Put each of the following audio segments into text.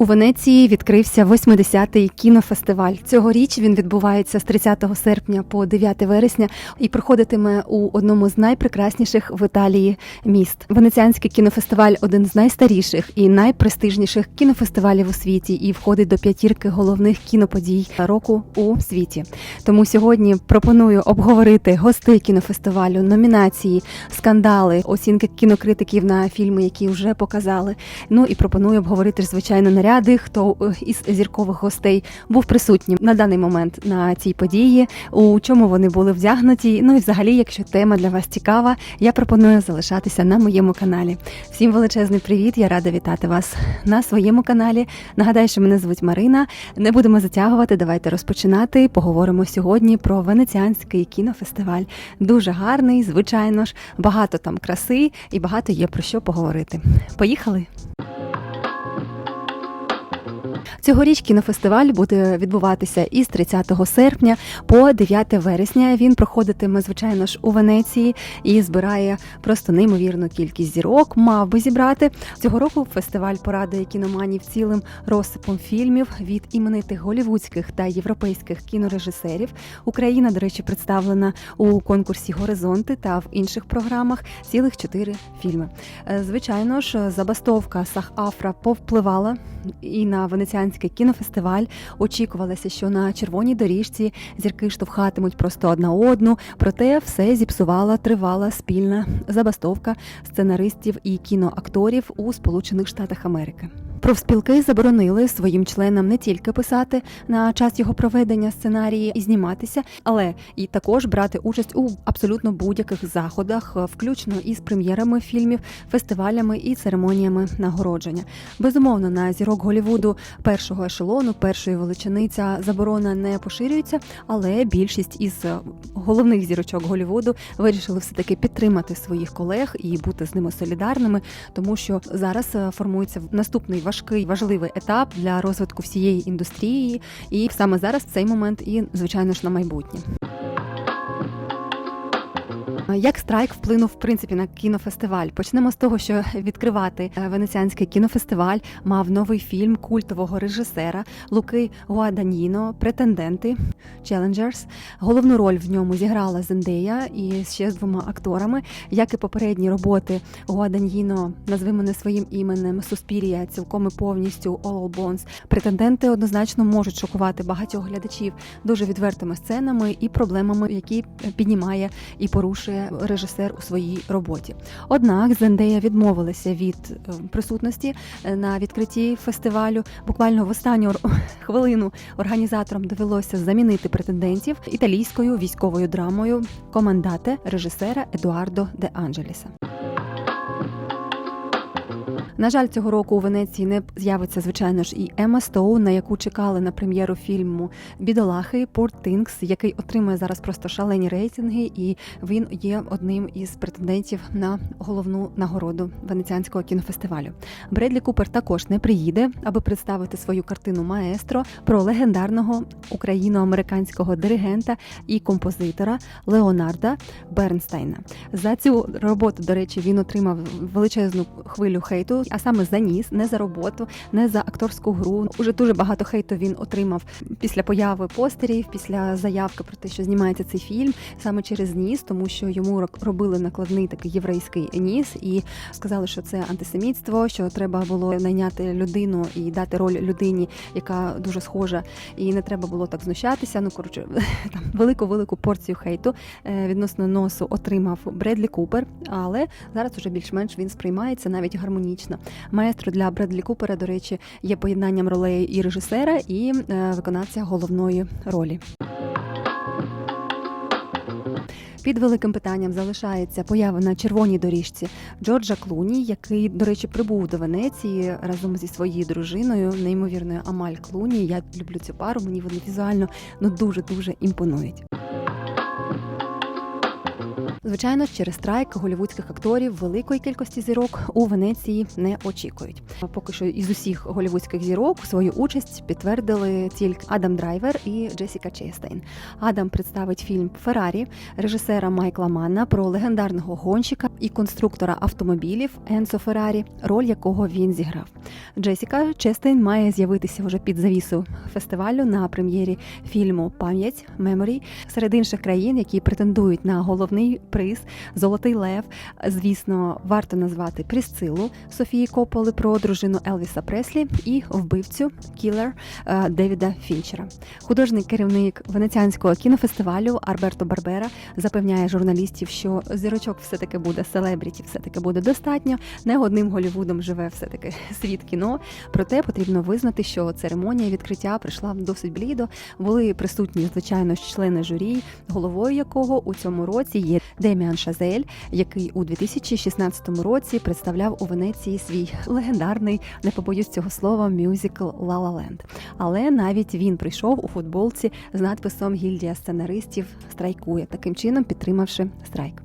У Венеції відкрився 80-й кінофестиваль. Цьогоріч він відбувається з 30 серпня по 9 вересня і проходитиме у одному з найпрекрасніших в Італії міст. Венеціанський кінофестиваль один з найстаріших і найпрестижніших кінофестивалів у світі і входить до п'ятірки головних кіноподій року у світі. Тому сьогодні пропоную обговорити гостей кінофестивалю, номінації, скандали, оцінки кінокритиків на фільми, які вже показали. Ну і пропоную обговорити звичайно наряди, хто е, із зіркових гостей був присутнім на даний момент на цій події, у чому вони були вдягнуті. Ну і взагалі, якщо тема для вас цікава, я пропоную залишатися на моєму каналі. Всім величезний привіт! Я рада вітати вас на своєму каналі. Нагадаю, що мене звуть Марина. Не будемо затягувати. Давайте розпочинати. Поговоримо сьогодні про венеціанський кінофестиваль. Дуже гарний, звичайно ж, багато там краси і багато є про що поговорити. Поїхали! Цьогоріч кінофестиваль буде відбуватися із 30 серпня по 9 вересня. Він проходитиме, звичайно ж, у Венеції і збирає просто неймовірну кількість зірок. Мав би зібрати цього року. Фестиваль порадує кіноманів цілим розсипом фільмів від іменитих голівудських та європейських кінорежисерів. Україна, до речі, представлена у конкурсі Горизонти та в інших програмах цілих чотири фільми. Е, Звичайно ж, забастовка Сах-Афра повпливала і на венеціанський кінофестиваль. Очікувалося, що на червоній доріжці зірки штовхатимуть просто одна одну. Проте все зіпсувала тривала спільна забастовка сценаристів і кіноакторів у Сполучених Штатах Америки. Профспілки заборонили своїм членам не тільки писати на час його проведення сценарії і зніматися, але і також брати участь у абсолютно будь-яких заходах, включно із прем'єрами фільмів, фестивалями і церемоніями нагородження. Безумовно, на зірок Голівуду першого ешелону, першої величини ця заборона не поширюється, але більшість із головних зірочок Голівуду вирішили все таки підтримати своїх колег і бути з ними солідарними, тому що зараз е, формується наступний важкий важливий етап для розвитку всієї індустрії, і саме зараз цей момент, і звичайно ж на майбутнє. Як страйк вплинув в принципі на кінофестиваль? Почнемо з того, що відкривати е, венеціанський кінофестиваль мав новий фільм культового режисера Луки Гуаданіно Претенденти Challengers. Головну роль в ньому зіграла Зендея і ще з двома акторами. Як і попередні роботи Гуаданьїно, назвемо не своїм іменем Суспірія, цілком і повністю All Bones. Претенденти однозначно можуть шокувати багатьох глядачів дуже відвертими сценами і проблемами, які піднімає і порушує режисер у своїй роботі. Однак Зендея відмовилася від е, присутності е, на відкритті фестивалю. Буквально в останню хвилину організаторам довелося замінити претендентів італійською військовою драмою командате режисера Едуардо де Анджеліса. На жаль, цього року у Венеції не з'явиться, звичайно ж, і Ема Стоун, на яку чекали на прем'єру фільму Бідолахи Порт Тінкс, який отримує зараз просто шалені рейтинги, і він є одним із претендентів на головну нагороду венеціанського кінофестивалю. Бредлі Купер також не приїде, аби представити свою картину Маестро про легендарного україно-американського диригента і композитора Леонарда Бернстайна. За цю роботу, до речі, він отримав величезну хвилю хейту, а саме за ніс, не за роботу, не за акторську гру. Уже дуже багато хейту він отримав після появи постерів, після заявки про те, що знімається цей фільм, саме через ніс, тому що йому робили накладний такий єврейський ніс, і сказали, що це антисемітство, що треба було найняти людину і дати роль людині, яка дуже схожа, і не треба було так знущатися. Ну коротше, там велику велику порцію хейту е, відносно носу отримав Бредлі Купер, але зараз уже більш-менш він сприймається навіть гармонічно. Маестро для Бредлі Купера, до речі, є поєднанням ролей і режисера, і е, виконавця головної ролі. Під великим питанням залишається поява на червоній доріжці Джорджа Клуні, який, до речі, прибув до Венеції разом зі своєю дружиною, неймовірною Амаль Клуні. Я люблю цю пару, мені вони візуально ну дуже дуже імпонують. Звичайно, через страйк голівудських акторів великої кількості зірок у Венеції не очікують. Поки що із усіх голівудських зірок свою участь підтвердили тільки Адам Драйвер і Джесіка Честейн. Адам представить фільм Феррарі режисера Майкла Манна про легендарного гонщика і конструктора автомобілів Енсо Феррарі, роль якого він зіграв. Джесіка Честейн має з'явитися вже під завісу фестивалю на прем'єрі фільму Пам'ять Меморі серед інших країн, які претендують на головний приз Золотий Лев. Звісно, варто назвати Прісцилу Софії Кополи про дружину Елвіса Преслі і вбивцю кілер е, Девіда Фінчера. Художній керівник венеціанського кінофестивалю Арберто Барбера запевняє журналістів, що зірочок все таки буде селебріті, все таки буде достатньо. Не одним Голівудом живе все таки світ кіно. Проте потрібно визнати, що церемонія відкриття прийшла досить блідо. Були присутні звичайно члени журі, головою якого у цьому році є Деміан Шазель, який у 2016 році представляв у Венеції свій легендарний, не побоюсь цього слова, мюзикл «Ла Ла Ленд». Але навіть він прийшов у футболці з надписом Гільдія сценаристів страйкує, таким чином підтримавши страйк.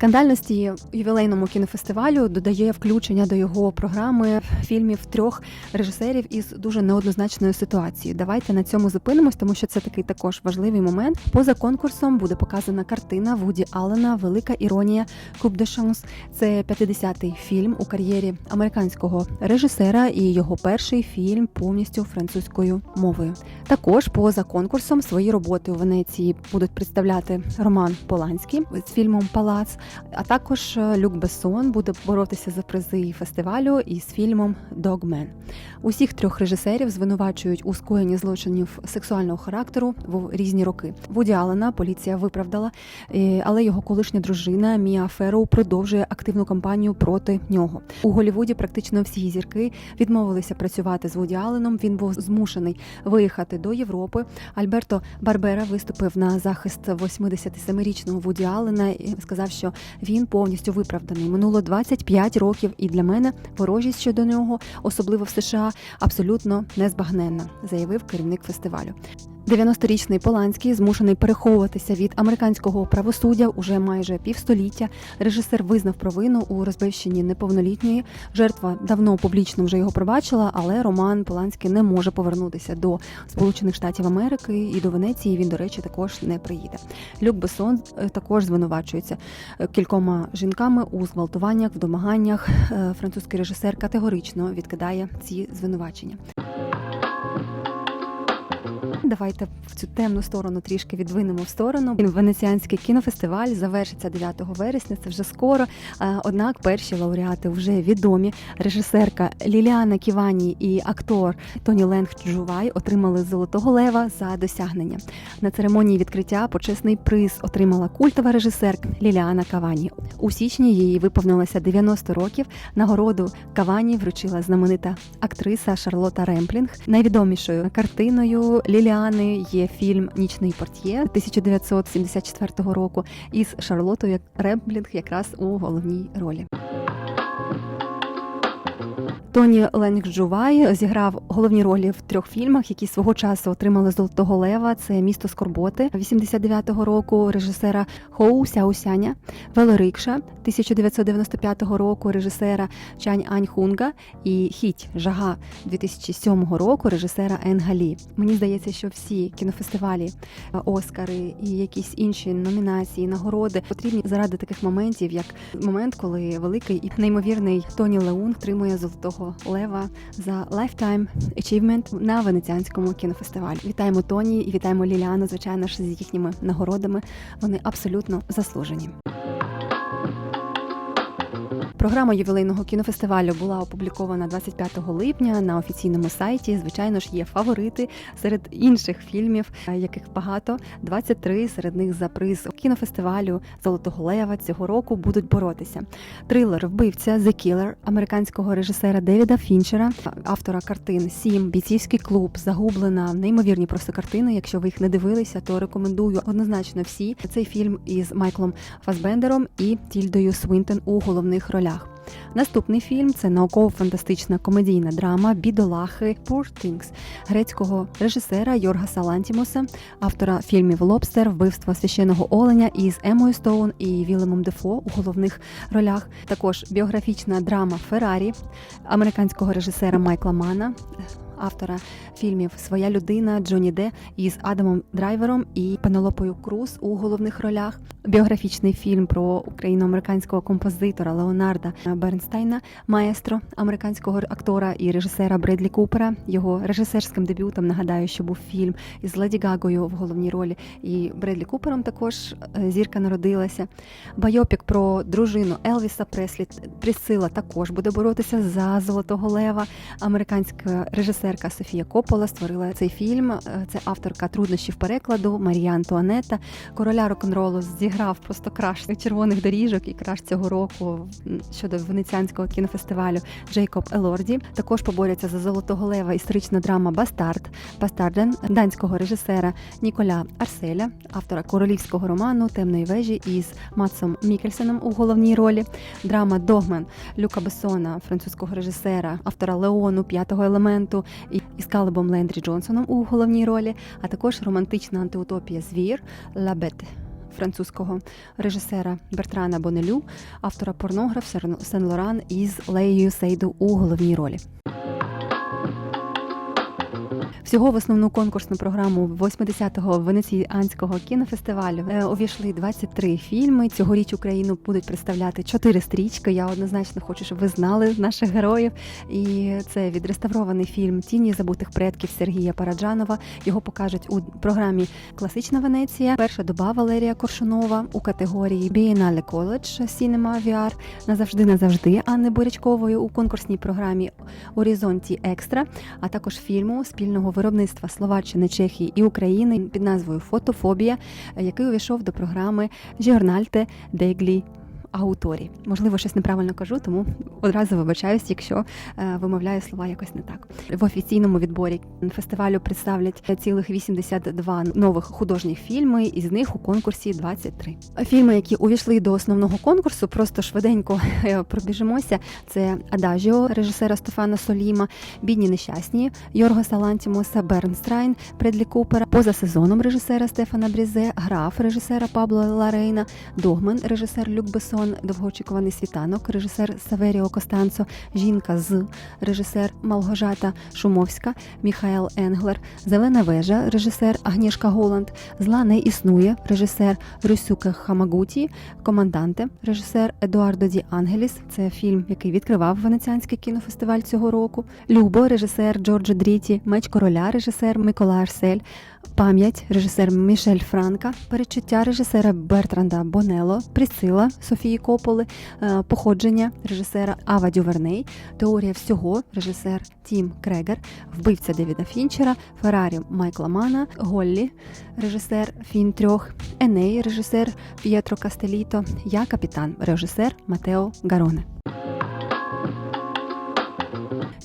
Скандальності ювілейному кінофестивалю додає включення до його програми фільмів трьох режисерів із дуже неоднозначною ситуацією. Давайте на цьому зупинимось, тому що це такий також важливий момент. Поза конкурсом буде показана картина Вуді Аллена Велика іронія Куб де Шанс. Це 50-й фільм у кар'єрі американського режисера і його перший фільм повністю французькою мовою. Також поза конкурсом свої роботи у Венеції будуть представляти Роман Поланський з фільмом Палац. А також е, Люк Бессон буде боротися за призи фестивалю із фільмом Догмен. Усіх трьох режисерів звинувачують у скоєнні злочинів сексуального характеру в різні роки. Вуді Аллена поліція виправдала, е, але його колишня дружина Міа Ферроу продовжує активну кампанію проти нього. У Голівуді практично всі зірки відмовилися працювати з Вуді Алленом. Він був змушений виїхати до Європи. Альберто Барбера виступив на захист 87-річного Вуді Аллена і сказав, що він повністю виправданий. Минуло 25 років, і для мене ворожість щодо нього, особливо в США, абсолютно незбагненна, заявив керівник фестивалю. 90-річний Поланський змушений переховуватися від американського правосуддя уже майже півстоліття. Режисер визнав провину у розбивщині неповнолітньої. Жертва давно публічно вже його пробачила, але Роман Поланський не може повернутися до Сполучених Штатів Америки і до Венеції. Він, до речі, також не приїде. Люк Бессон е, також звинувачується е, кількома жінками у зґвалтуваннях, в домаганнях. Е, Французький режисер категорично відкидає ці звинувачення. Давайте в цю темну сторону трішки відвинемо в сторону. Венеціанський кінофестиваль завершиться 9 вересня. Це вже скоро. Е, Однак перші лауреати вже відомі. Режисерка Ліліана Ківані і актор Тоні Ленг Джувай отримали золотого лева за досягнення. На церемонії відкриття почесний приз отримала культова режисерка Ліліана Кавані. У січні їй виповнилося 90 років. Нагороду Кавані вручила знаменита актриса Шарлота Ремплінг. Найвідомішою картиною Ліліани є фільм Нічний портьє 1974 року із Шарлотою Ремблінг якраз у головній ролі. Тоні Ленг Джувай зіграв головні ролі в трьох фільмах, які свого часу отримали Золотого Лева. Це місто Скорботи 89-го року режисера Хоу Сяосяня, Велорикша 1995 року режисера Чань Ань Хунга і Хіть Жага 2007 року режисера Ен Галі. Мені здається, що всі кінофестивалі, Оскари і якісь інші номінації, нагороди потрібні заради таких моментів, як момент, коли великий і неймовірний Тоні Леун тримує золотого лева за Lifetime Achievement на венеціанському кінофестивалі. Вітаємо Тоні і вітаємо Ліліану, звичайно ж, з їхніми нагородами. Вони абсолютно заслужені. Програма ювілейного кінофестивалю була опублікована 25 липня на офіційному сайті. Звичайно ж, є фаворити серед інших фільмів, е, яких багато 23 серед них за приз кінофестивалю Золотого Лева цього року будуть боротися. Трилер Вбивця The Killer американського режисера Девіда Фінчера, автора картин Сім, бійцівський клуб, загублена, неймовірні просто картини. Якщо ви їх не дивилися, то рекомендую однозначно всі. Цей фільм із Майклом Фасбендером і Тільдою Свинтон у головних ролях. Ролях. Наступний фільм це науково-фантастична комедійна драма Бідолахи Poor Things грецького режисера Йорга Салантімуса, автора фільмів Лобстер, вбивство священого оленя із Емою Стоун і Вілемом Дефо у головних ролях. Також біографічна драма Феррарі американського режисера Майкла Мана. Автора фільмів Своя людина Джонні Де із Адамом Драйвером і Пенелопою Круз у головних ролях. Біографічний фільм про україно-американського композитора Леонарда Бернстайна, маестро американського актора і режисера Бредлі Купера. Його режисерським дебютом нагадаю, що був фільм із Леді Гагою в головній ролі. І Бредлі Купером також е, зірка народилася. Байопік про дружину Елвіса Преслі Присила також буде боротися за Золотого Лева. Американська режисерка Софія Коппола створила цей фільм. Е, Це авторка труднощів перекладу Марія Антуанета. Короля рок-н-ролу зіграв просто краш червоних доріжок і краш цього року щодо венеціанського кінофестивалю Джейкоб Елорді. Також поборються за Золотого Лева історична драма Бастард Бастарден данського режисера Ніколя Арселя, автора королівського роману Темної вежі із Матсом Мікельсеном у головній ролі. Драма Догман Люка Бессона, французького режисера, автора Леону, п'ятого елементу із Калебом Лендрі Джонсоном у головній ролі, а також романтична антиутопія Звір Лабет. Французького режисера Бертрана Бонелю, автора порнограф Сен Лоран із Леєю Сейду у головній ролі. Всього в основну конкурсну програму 80-го венеціанського кінофестивалю е, увійшли 23 фільми. Цьогоріч Україну будуть представляти 4 стрічки. Я однозначно хочу, щоб ви знали наших героїв. І це відреставрований фільм Тіні забутих предків Сергія Параджанова. Його покажуть у програмі Класична Венеція. Перша доба Валерія Коршунова у категорії Biennale College Cinema VR назавжди назавжди Анни Борячкової у конкурсній програмі Орізонті Екстра, а також фільму спільного виробництва Словаччини, Чехії і України під назвою Фотофобія, який увійшов до програми Жіорнальте Деглі. Ауторі, можливо, щось неправильно кажу, тому одразу вибачаюсь, якщо е, вимовляю слова якось не так. В офіційному відборі фестивалю представлять цілих 82 нових художніх фільми, із них у конкурсі 23. Фільми, які увійшли до основного конкурсу, просто швиденько е, пробіжимося. Це Адажіо режисера Стефана Соліма, Бідні нещасні Йоргоса Лантімоса, Бернстрайн, Предлі Купера, поза сезоном режисера Стефана Брізе, Граф режисера Пабло Ларейна, Догман, режисер Люк Бессон, довгоочікуваний світанок, режисер Саверіо Костанцо, Жінка з режисер Малгожата Шумовська, Міхаел Енглер, Зелена вежа, режисер Агнішка Голланд, Зла не існує, режисер Рюсюке Хамагуті, Команданте, режисер Едуардо Ді Ангеліс. Це фільм, який відкривав Венеціанський кінофестиваль цього року. Любо, режисер Джорджо Дріті, Меч короля, режисер Микола Арсель. Пам'ять режисер Мішель Франка, перечуття режисера Бертранда Бонело, Присила Софії Кополи, е, походження режисера Ава Дюверней, теорія всього режисер Тім Крегер, вбивця Девіда Фінчера, Феррарі Майкла Мана, Голлі, режисер Фін Трьох, Еней, режисер П'єтро Кастеліто, Я капітан, режисер Матео Гароне.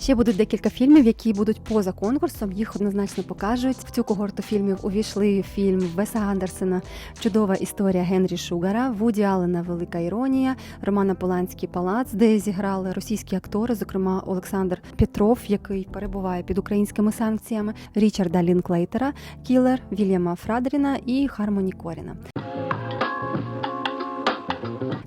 Ще будуть декілька фільмів, які будуть поза конкурсом. Їх однозначно покажуть. В цю когорту фільмів увійшли фільм Веса Андерсена Чудова історія Генрі Шугара, Вуді Аллена Велика іронія, Романа Поланський Палац, де зіграли російські актори, зокрема Олександр Петров, який перебуває під українськими санкціями, Річарда Лінклейтера, Кілер, Вільяма Фрадріна і Хармоні Коріна.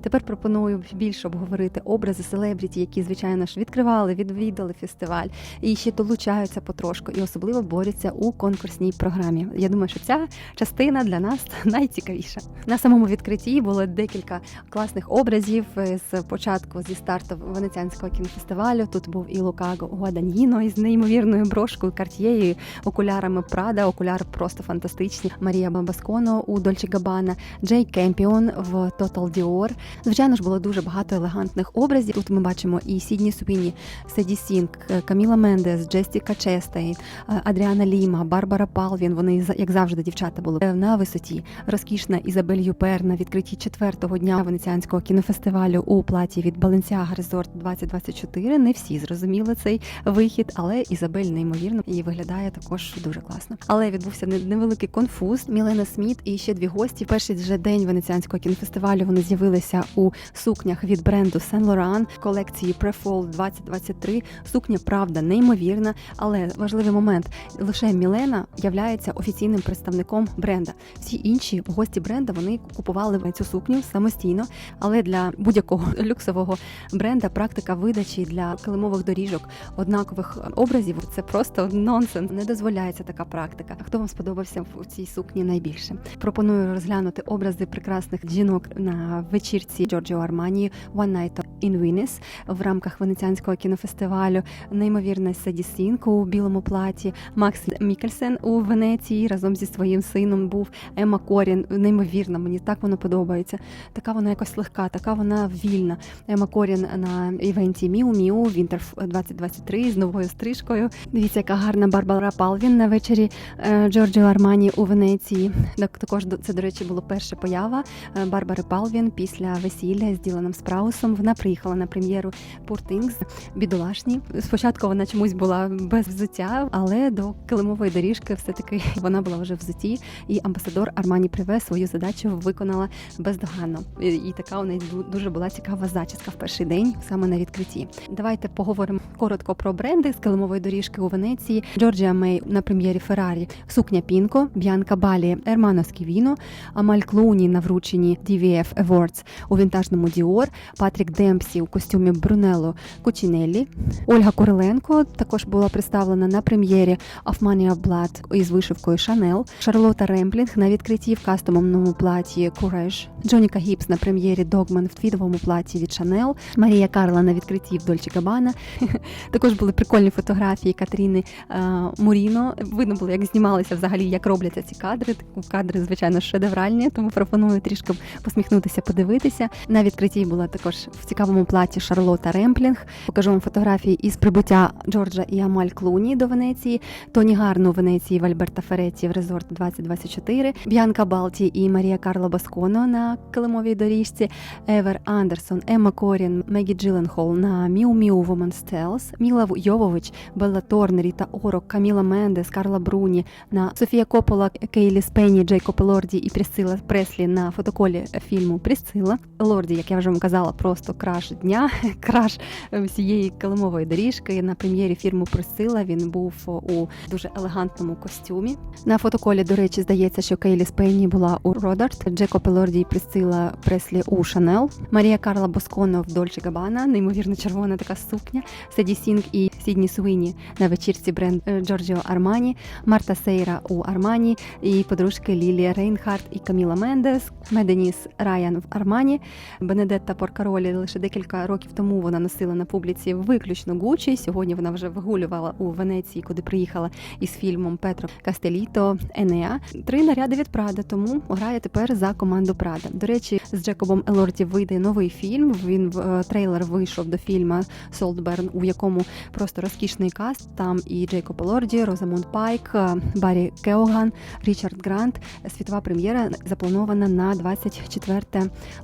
Тепер пропоную більше обговорити образи селебріті, які, звичайно ж, відкривали, відвідали фестиваль і ще долучаються потрошку, і особливо борються у конкурсній програмі. Я думаю, що ця частина для нас найцікавіша. На самому відкритті було декілька класних образів з початку зі старту венеціанського кінофестивалю. Тут був і Лукаго Гуаданьїно із неймовірною брошкою, картією, окулярами Прада. Окуляри просто фантастичні. Марія Бамбасконо у Дольче Габана, Джей Кемпіон в Total Dior. Звичайно ж, було дуже багато елегантних образів. Тут ми бачимо і Сідні Супіні, Седі Сінк, Каміла Мендес, Джестіка Честей, Адріана Ліма, Барбара Палвін. Вони як завжди дівчата були на висоті. Розкішна Ізабель Юпер на відкритті четвертого дня венеціанського кінофестивалю у платі від Balenciaga Resort 2024. Не всі зрозуміли цей вихід, але Ізабель неймовірно і виглядає також дуже класно. Але відбувся невеликий конфуз. Мілена Сміт і ще дві гості. Перший вже день венеціанського кінофестивалю вони з'явилися зніматися у сукнях від бренду Saint Laurent колекції Prefall 2023. Сукня правда неймовірна, але важливий момент лише Мілена являється офіційним представником бренда. Всі інші гості бренда вони купували цю сукню самостійно, але для будь-якого люксового бренда практика видачі для килимових доріжок однакових образів це просто нонсенс. Не дозволяється така практика. Хто вам сподобався в цій сукні найбільше? Пропоную розглянути образи прекрасних жінок на вечірці Джорджіо Армані One Night in Venice в рамках венеціанського кінофестивалю. Неймовірна Седі Сінк у білому платі, Макс Мікельсен у Венеції разом зі своїм сином був Емма Корін. Неймовірна, мені так воно подобається. Така вона якось легка, така вона вільна. Емма Корін на івенті Міу Міу Вінтер 2023 з новою стрижкою. Дивіться, яка гарна Барбара Палвін на вечорі е, Джорджіо Армані у Венеції. Так також це, до речі, було перша поява е, Барбари Палвін після весілля з Діланом Спраусом. Вона приїхала на прем'єру Пуртингс бідолашні. Спочатку вона чомусь була без взуття, але до килимової доріжки все-таки вона була вже в взутті, і амбасадор Армані Приве свою задачу виконала бездоганно. І, така у неї дуже була цікава зачіска в перший день, саме на відкритті. Давайте поговоримо коротко про бренди з килимової доріжки у Венеції. Джорджія Мей на прем'єрі Феррарі, сукня Пінко, Б'янка Балі, Ермано Сківіно, Амаль Клоуні на врученні DVF Awards у вінтажному Dior, Патрік Демпсі у костюмі Брунелло Кучінеллі, Ольга Куриленко також була представлена на прем'єрі of Money of Blood із вишивкою Chanel, Шарлота Ремплінг на відкритті в кастомному платі Courage, Джоніка Гіпс на прем'єрі Dogman в твідовому платі від Chanel, Марія Карла на відкритті в Дольче Габана. Також були прикольні фотографії Катерини е, Муріно. Видно було, як знімалися взагалі, як робляться ці кадри. Кадри, звичайно, шедевральні, тому пропоную трішки посміхнутися, подивитися. На відкритті була також в цікавому платі Шарлота Ремплінг. Покажу вам фотографії із прибуття Джорджа і Амаль Клуні до Венеції, Тоні Гарну в Венеції в Альберта Фереті в резорт 2024, Б'янка Балті і Марія Карла Басконо на килимовій доріжці, Евер Андерсон, Емма Корін, Мегі Джиленхол на Міу Міу Woman's Tales, Міла Йовович, Белла Торнер, Ріта Орок, Каміла Мендес, Карла Бруні на Софія Копола, Кейлі Спенні, Джейкоб Лорді і Прісцила Преслі на фотоколі фільму Прісцила. Лорді, як я вже вам казала, просто краш дня, краш всієї килимової доріжки. На прем'єрі фільму Присила він був у дуже елегантному костюмі. На фотоколі, до речі, здається, що Кейлі Спенні була у Родарт, Джекоб Лорді і Присцила Преслі у Шанел, Марія Карла Босконо в Дольче Габана, неймовірно червона така сукня, Седі Сінг і Сідні Суїні на вечірці бренд е, Джорджіо Армані, Марта Сейра у Армані і подружки Лілія Рейнхарт і Каміла Мендес, Меденіс Райан в Армані, Бенедетта Поркаролі лише декілька років тому вона носила на публіці виключно Гучі. Сьогодні вона вже вигулювала у Венеції, куди приїхала із фільмом Петро Кастеліто Енеа. Три наряди від Прада, тому грає тепер за команду Прада. До речі, з Джекобом Елорді вийде новий фільм. Він в е, трейлер вийшов до фільму Солтберн, у якому просто розкішний каст. Там і Джейкоб Елорді, Розамунд Пайк, е, Баррі Кеоган, Річард Грант. Світова прем'єра запланована на 24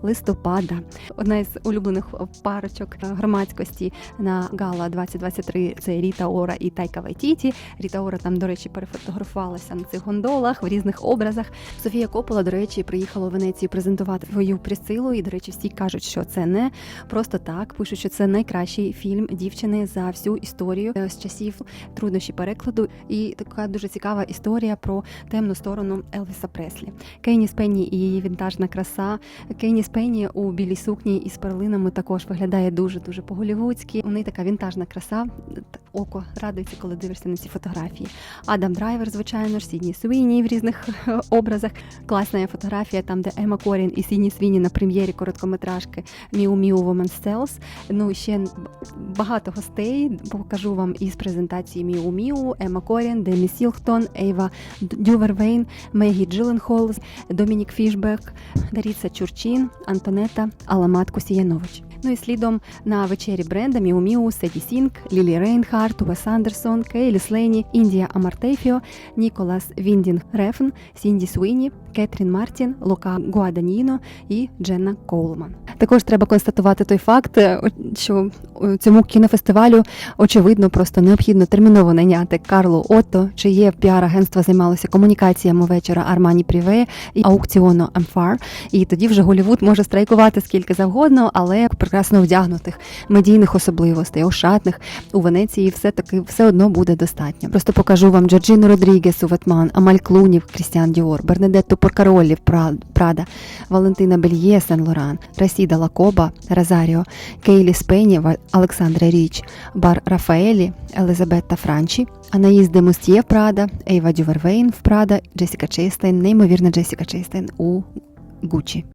листопада. Одна із улюблених парочок громадськості на Гала 2023 – це Ріта Ора і Тайка Вайтіті. Ріта Ора там, до речі, перефотографувалася на цих гондолах в різних образах. Софія Копола, до речі, приїхала у Венецію презентувати свою присилу. І, до речі, всі кажуть, що це не просто так. Пишуть, що це найкращий фільм дівчини за всю історію е, з часів труднощі перекладу. І така дуже цікава історія про темну сторону Елвіса Преслі. Кейні Спенні і її вінтажна краса. Кейні Спенні у білій сукні із перлинами також виглядає дуже дуже по-голівудськи. У неї така вінтажна краса. Око радується, коли дивишся на ці фотографії. Адам Драйвер, звичайно ж, Сідні Суїні в різних образах. Класна є фотографія, там, де Ема Корін і Сідні Свіні на прем'єрі короткометражки Міу Міу Woman's Tales. Ну ще багато гостей. Покажу вам із презентації Міу Міу, Ема Корін, Демі Сілхтон, Ейва Дювервейн, Мегі Джиленхол, Домінік Фішбек, Даріса Чурчин, Антонета, Аламат Косіянович. Ну і слідом на вечері бренда у Міу, Седі Сінк, Лілі Рейнхарт, Уес Андерсон, Кейлі Слейні, Індія Амартефіо, Ніколас Віндін Рефн, Сінді Суїні, Кетрін Мартін, Лука Гуаданіно і Дженна Коулман. Також треба констатувати той факт, е, що е, цьому кінофестивалю очевидно просто необхідно терміново найняти Карлу Отто, чиє піар-агентство займалося комунікаціями вечора Армані Пріве і аукціону Амфар. І тоді вже Голівуд може страйкувати скільки завгодно, але прекрасно вдягнутих медійних особливостей, ошатних у Венеції все таки все одно буде достатньо. Просто покажу вам Джорджіну Родрігес у Ветман, Амаль Клунів, Крістіан Діор, Бернадетту Поркароллі в Прада, Валентина Бельє Сен Лоран, Расіда Лакоба, Розаріо, Кейлі Спені, Олександра Річ, Бар Рафаелі, Елизабетта Франчі, Анаїс де Мустьє Прада, Ейва Дювервейн в Прада, Джесіка Чейстейн, неймовірна Джесіка Чейстейн у Гуччі.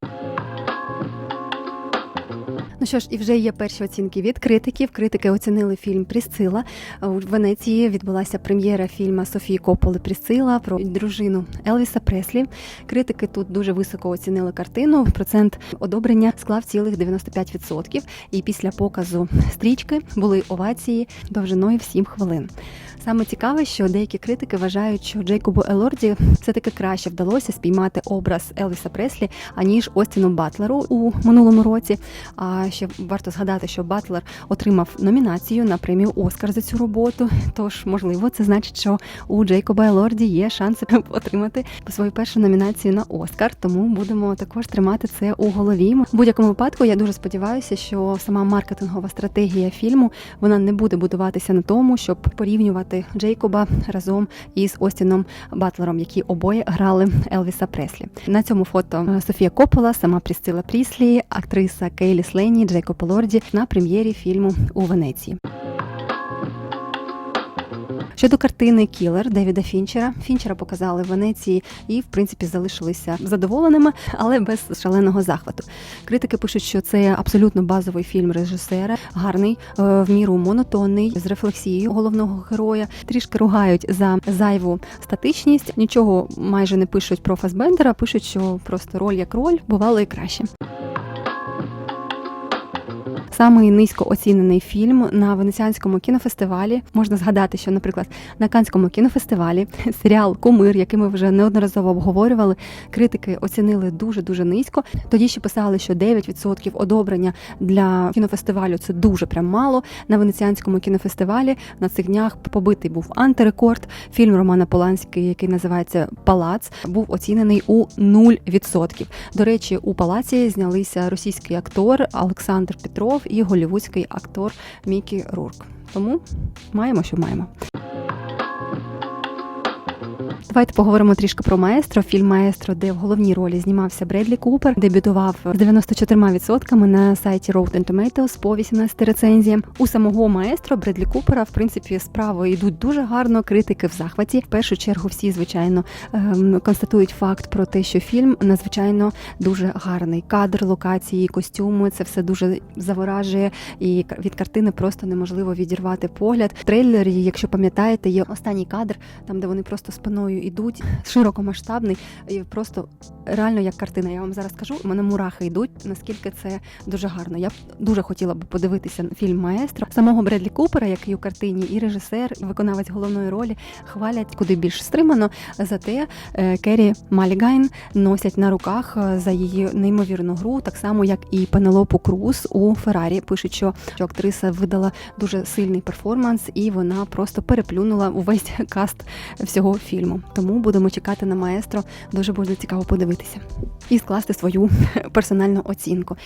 Ну що ж, і вже є перші оцінки від критиків. Критики оцінили фільм Прісцила. У Венеції відбулася прем'єра фільму Софії Кополи Прісцила про дружину Елвіса Преслі. Критики тут дуже високо оцінили картину. Процент одобрення склав цілих 95%. І після показу стрічки були овації довжиною в 7 хвилин. Саме цікаве, що деякі критики вважають, що Джейкобу Елорді все таки краще вдалося спіймати образ Елвіса Преслі аніж Остіну Батлеру у минулому році. А ще варто згадати, що Батлер отримав номінацію на премію Оскар за цю роботу. Тож, можливо, це значить, що у Джейкоба Елорді є шанси отримати свою першу номінацію на Оскар. Тому будемо також тримати це у голові. В будь-якому випадку я дуже сподіваюся, що сама маркетингова стратегія фільму вона не буде будуватися на тому, щоб порівнювати Джейкоба разом із Остіном Батлером, які обоє грали Елвіса Преслі. На цьому фото е, Софія Коппола, сама Прісцила Пріслі, актриса Кейлі Слені, Джейкоб Лорді на прем'єрі фільму у Венеції. Щодо картини Кілер Девіда Фінчера, Фінчера показали в Венеції і, в принципі, залишилися задоволеними, але без шаленого захвату. Критики пишуть, що це абсолютно базовий фільм режисера, гарний, е, в міру монотонний, з рефлексією головного героя. Трішки ругають за зайву статичність. Нічого майже не пишуть про Фасбендера, пишуть, що просто роль як роль бувало і краще. Самий низько оцінений фільм на венеціанському кінофестивалі. Можна згадати, що, наприклад, на Канському кінофестивалі серіал Кумир, який ми вже неодноразово обговорювали, критики оцінили дуже дуже низько. Тоді ще писали, що 9% одобрення для кінофестивалю це дуже прям мало. На венеціанському кінофестивалі на цих днях побитий був антирекорд. Фільм Романа Поланський, який називається Палац, був оцінений у 0%. До речі, у палаці знялися російський актор Олександр Петров і голівудський актор Мікі Рурк. Тому маємо, що маємо. Давайте поговоримо трішки про маестро. Фільм Маестро, де в головній ролі знімався Бредлі Купер, дебютував з 94% на сайті Rotten Tomatoes по 18 рецензіям. У самого маестро Бредлі Купера, в принципі, справи йдуть дуже гарно. Критики в захваті. В першу чергу всі, звичайно, ем, констатують факт про те, що фільм надзвичайно дуже гарний. Кадр, локації, костюми це все дуже заворажує, і від картини просто неможливо відірвати погляд. В трейлері, якщо пам'ятаєте, є останній кадр, там де вони просто спиною йдуть, широкомасштабний, і просто реально як картина. Я вам зараз скажу, у мене мурахи йдуть, наскільки це дуже гарно. Я б дуже хотіла б подивитися фільм Маестро. Самого Бредлі Купера, який у картині, і режисер, і виконавець головної ролі хвалять куди більш стримано. Зате Керрі Малігайн носять на руках е, за її неймовірну гру, так само як і Пенелопу Круз у Феррарі. Пишуть, що актриса видала дуже сильний перформанс, і вона просто переплюнула увесь каст всього фільму. Тому будемо чекати на маестро. Дуже буде цікаво подивитися і скласти свою персональну оцінку.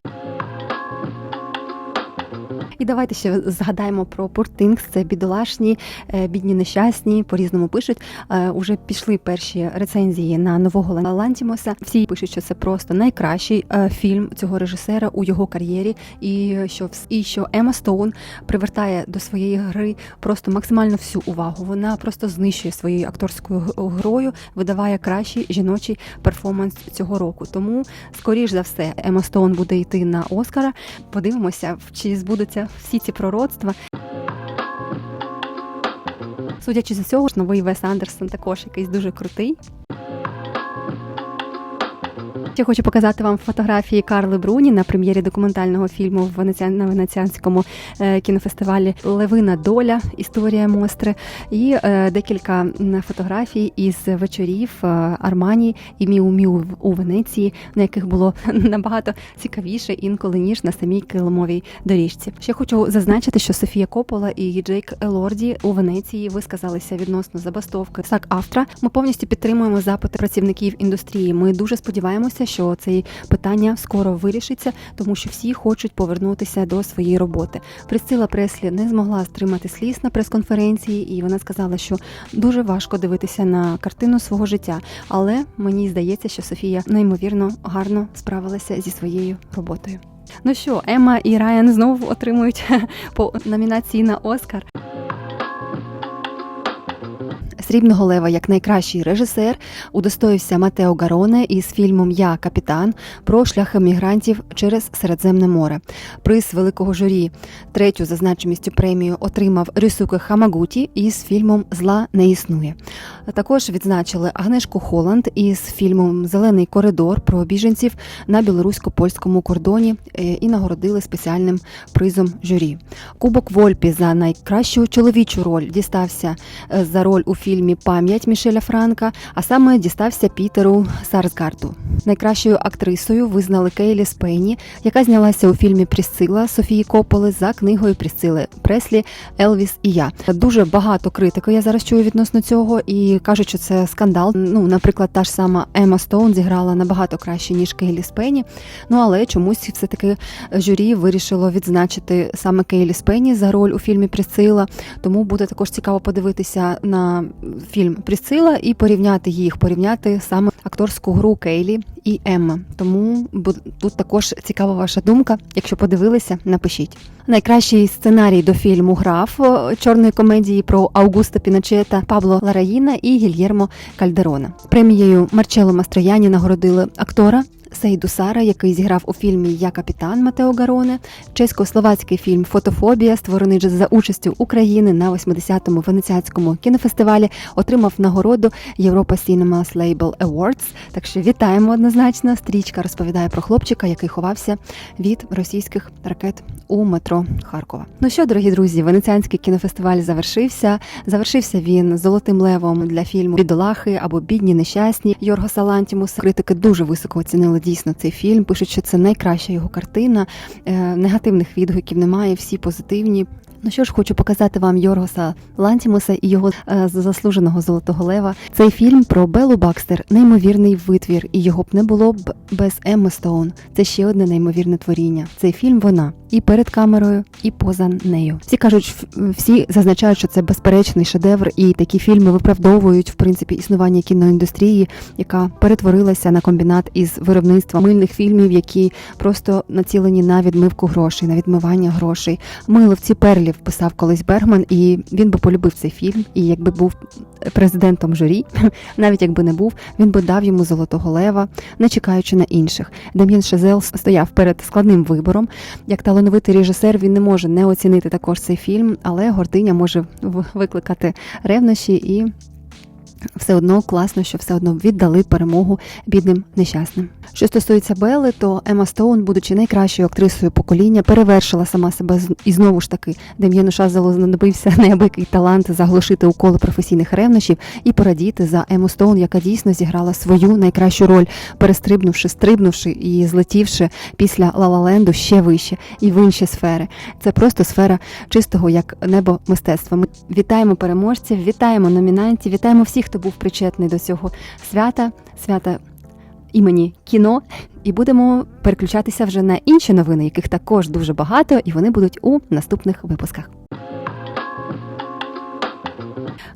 І давайте ще згадаємо про Портингс. Це бідолашні, е, бідні нещасні, по-різному пишуть. Е, Уже пішли перші рецензії на нового Лантімоса. Всі пишуть, що це просто найкращий е, фільм цього режисера у його кар'єрі, і що і що Ема Стоун привертає до своєї гри просто максимально всю увагу. Вона просто знищує своєю акторською грою, видаває кращий жіночий перформанс цього року. Тому, скоріш за все, Ема Стоун буде йти на Оскара. Подивимося, чи збудуться всі ці пророцтва. Судячи з усього, ж новий Вес Андерсон також якийсь дуже крутий. Я хочу показати вам фотографії Карли Бруні на прем'єрі документального фільму в на Венеціанському е, кінофестивалі Левина доля. Історія Мостри і е, декілька фотографій із вечорів е, Армані і Міу Міу у Венеції, на яких було набагато цікавіше інколи ніж на самій килимовій доріжці. Ще хочу зазначити, що Софія Копола і Джейк Елорді у Венеції висказалися відносно забастовки сак автра. Ми повністю підтримуємо запити працівників індустрії. Ми дуже сподіваємося, що це питання скоро вирішиться, тому що всі хочуть повернутися до своєї роботи. Присцила Преслі не змогла стримати сліз на прес-конференції, і вона сказала, що дуже важко дивитися на картину свого життя. Але мені здається, що Софія неймовірно гарно справилася зі своєю роботою. Ну що, Емма і Райан знову отримують по номінації на Оскар. Срібного лева як найкращий режисер удостоївся Матео Гароне із фільмом Я капітан про шляхи мігрантів через Середземне море. Приз великого журі третю за значимістю премію отримав Рюсуке Хамагуті із фільмом Зла не існує. Також відзначили Агнешку Холланд із фільмом Зелений коридор про біженців на білорусько-польському кордоні е, і нагородили спеціальним призом журі. Кубок Вольпі за найкращу чоловічу роль дістався е, за роль у фільмі Пам'ять Мішеля Франка, а саме дістався Пітеру Сарсгарту. Найкращою актрисою визнали Кейлі Спейні, яка знялася у фільмі Прісцила Софії Кополи за книгою Прісцили Преслі Елвіс і я. Дуже багато критики я зараз чую відносно цього і кажуть, що це скандал. Ну, наприклад, та ж сама Ема Стоун зіграла набагато краще ніж Кейлі Спейні. Ну але чомусь все таки журі вирішило відзначити саме Кейлі Спейні за роль у фільмі Прісцила. Тому буде також цікаво подивитися на фільм Прісцила і порівняти їх, порівняти саме акторську гру Кейлі і Емма. Тому тут також цікава ваша думка. Якщо подивилися, напишіть. Найкращий сценарій до фільму Граф чорної комедії про Аугуста Піночета, Пабло Лараїна і Гільєрмо Кальдерона. Премією Марчело Мастрояні нагородили актора. Сейду Сара, який зіграв у фільмі Я капітан Матео Гароне, чесько-словацький фільм Фотофобія, створений за участю України на 80-му венеціанському кінофестивалі, отримав нагороду Європа Cinemas Label Awards. Так що вітаємо однозначно. Стрічка розповідає про хлопчика, який ховався від російських ракет у метро Харкова. Ну що, дорогі друзі, венеціанський кінофестиваль завершився. Завершився він золотим левом для фільму Бідолахи або Бідні нещасні Йоргоса Лантімуса. Критики дуже високо оцінили дійсно цей фільм. Пишуть, що це найкраща його картина. Е, негативних відгуків немає, всі позитивні. Ну що ж, хочу показати вам Йоргоса Лантімуса і його е, заслуженого золотого лева. Цей фільм про Беллу Бакстер неймовірний витвір, і його б не було б без Емми Стоун. Це ще одне неймовірне творіння. Цей фільм вона і перед камерою, і поза нею. Всі кажуть, всі зазначають, що це безперечний шедевр, і такі фільми виправдовують в принципі існування кіноіндустрії, яка перетворилася на комбінат із виробництва мильних фільмів, які просто націлені на відмивку грошей, на відмивання грошей. Миловці перлів писав колись Бергман, і він би полюбив цей фільм. І якби був президентом журі, навіть якби не був, він би дав йому золотого лева, не чекаючи на інших. Дем'ян Шазел стояв перед складним вибором. Як талановитий режисер, він не може не оцінити також цей фільм, але гординя може викликати ревнощі і. Все одно класно, що все одно віддали перемогу бідним нещасним. Що стосується Белли, то Ема Стоун, будучи найкращою актрисою покоління, перевершила сама себе і знову ж таки Дем'яну Шазелу знадобився неабиякий талант заглушити уколи професійних ревнощів і порадіти за Ему Стоун, яка дійсно зіграла свою найкращу роль, перестрибнувши, стрибнувши і злетівши після Лалаленду ще вище і в інші сфери. Це просто сфера чистого як небо мистецтва. Ми вітаємо переможців, вітаємо номінантів, вітаємо всіх, хто був причетний до цього свята, свята імені кіно. І будемо переключатися вже на інші новини, яких також дуже багато, і вони будуть у наступних випусках.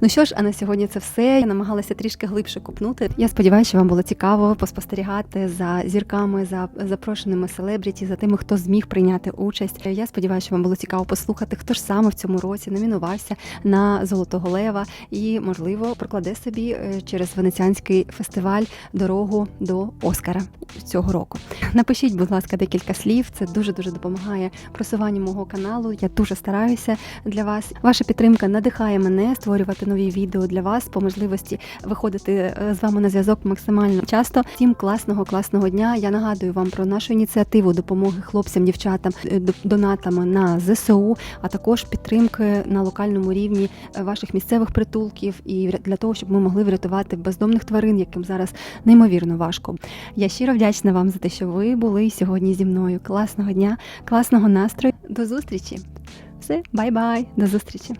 Ну що ж, а на сьогодні це все. Я намагалася трішки глибше купнути. Я сподіваюся, що вам було цікаво поспостерігати за зірками, за запрошеними селебріті, за тими, хто зміг прийняти участь. Я сподіваюся, що вам було цікаво послухати, хто ж саме в цьому році номінувався на Золотого Лева і, можливо, прокладе собі е, через венеціанський фестиваль дорогу до Оскара цього року. Напишіть, будь ласка, декілька слів. Це дуже дуже допомагає просуванню мого каналу. Я дуже стараюся для вас. Ваша підтримка надихає мене створювати створювати нові відео для вас, по можливості виходити е, з вами на зв'язок максимально часто. Всім класного, класного дня. Я нагадую вам про нашу ініціативу допомоги хлопцям, дівчатам е, донатами на ЗСУ, а також підтримки на локальному рівні е, ваших місцевих притулків і для того, щоб ми могли врятувати бездомних тварин, яким зараз неймовірно важко. Я щиро вдячна вам за те, що ви були сьогодні зі мною. Класного дня, класного настрою. До зустрічі! Все, бай-бай, до зустрічі!